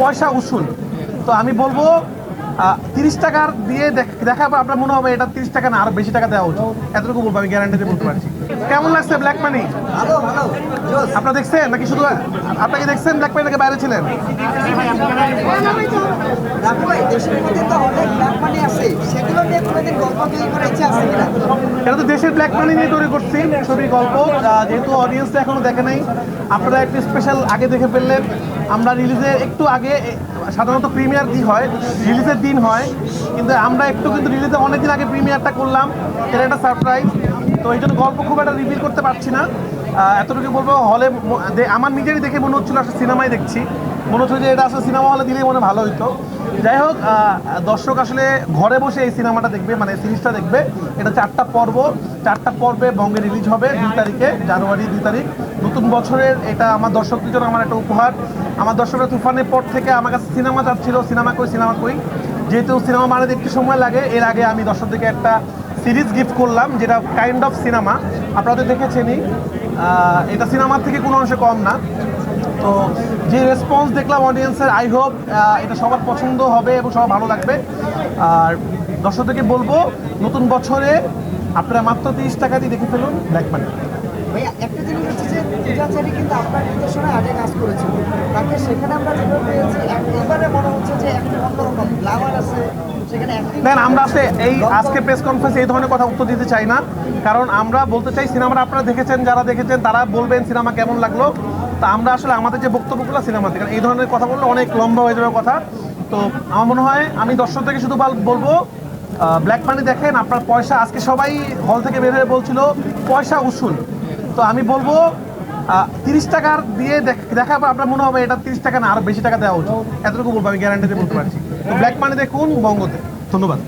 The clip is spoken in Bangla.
পয়সা উসুল। তো আমি বলব তিরিশ টাকার দিয়ে দেখ- দেখার পর আপনার মনে হবে এটা তিরিশ টাকা না আরও বেশি টাকা দেওয়া উচিত। এতটুকু বলব আমি গ্যারান্টিতে বলতে পারছি। কেমন লাগছে ব্ল্যাক মানি আপনারা দেখছেন নাকি শুধু আপনাকে দেখছেন ব্ল্যাক মানি নাকি বাইরে ছিলেন? এটা তো দেশের ব্ল্যাক মানি নিয়ে তৈরি করছি ছবি গল্প। যেহেতু অডিয়েন্স এখনও দেখে নাই, আপনারা একটু স্পেশাল আগে দেখে ফেললেন আমরা রিলিজের একটু আগে সাধারণত প্রিমিয়ার কি হয় রিলিজের দিন হয়, কিন্তু আমরা একটু কিন্তু রিলিজে অনেক দিন আগে প্রিমিয়ারটা করলাম, এটা একটা সারপ্রাইজ তো এই জন্য গল্প খুব একটা রিভিল করতে পারছি না। এতটুকু বলব, হলে আমার নিজেরই দেখে মনে হচ্ছিল, আসলে সিনেমাই দেখছি। মনে হচ্ছিল যে এটা আসলে সিনেমা হলে দিলেই মনে ভালো হতো যাই হোক দর্শক আসলে ঘরে বসে এই সিনেমাটা দেখবে মানে সিরিজটা দেখবে। এটা চারটা পর্ব, চারটা পর্বে বঙ্গে রিলিজ হবে দুই তারিখে, জানুয়ারি দুই তারিখ। নতুন বছরের এটা আমার দর্শকদের জন্য আমার একটা উপহার। আমার দর্শকরা তুফানের পর থেকে আমার কাছে সিনেমা চাচ্ছিল, সিনেমা কই সিনেমা কই। যেহেতু সিনেমা মানে দেখতে সময় লাগে, এর আগে আমি দর্শকদেরকে একটা সিরিজ গিফট করলাম, যেটা কাইন্ড অফ সিনেমা আপনারা তো দেখেছেনই এটা সিনেমার থেকে কোনো অংশে কম না। তো যে রেসপন্স দেখলাম অডিয়েন্সের আই হোপ এটা সবার পছন্দ হবে এবং সবার ভালো লাগবে। আর দর্শকদেরকে বলব নতুন বছরে আপনারা মাত্র তিরিশ টাকা দিয়ে দেখে ফেলুন ব্ল্যাক মানি একটা জিনিস হচ্ছে যে পূজাচারী কিন্তু আপনার নির্দেশনায় আগে কাজ করেছিল তাকে সেখানে আমরা যেভাবে পেয়েছি এবারে মনে হচ্ছে যে একটা অন্যরকম গ্লামার আছে সেখানে আমরা আসলে এই আজকে প্রেস কনফারেন্স এই ধরনের কথা উত্তর দিতে চাই না। কারণ আমরা বলতে চাই সিনেমাটা আপনারা দেখেছেন যারা দেখেছেন তারা বলবেন সিনেমা কেমন লাগল। তা আমরা আসলে আমাদের যে বক্তব্যগুলো সিনেমাতে কারণ এই ধরনের কথা বললে অনেক লম্বা হয়ে যাবে কথা। তো আমার মনে হয় আমি দর্শকদেরকে শুধু বল- বলব ব্ল্যাক মানি দেখেন, আপনার পয়সা, আজকে সবাই হল থেকে বের হয়ে বলছিল, পয়সা উসুল। তো আমি বলব তিরিশ টাকার দিয়ে দেখ- দেখার পর আপনার মনে হবে এটা তিরিশ টাকা না, আরও বেশি টাকা দেওয়া উচিত। এতটুকু বলব, আমি গ্যারান্টিতে বলতে পারছি। তো ব্ল্যাক মানি দেখুন, বঙ্গতে। ধন্যবাদ।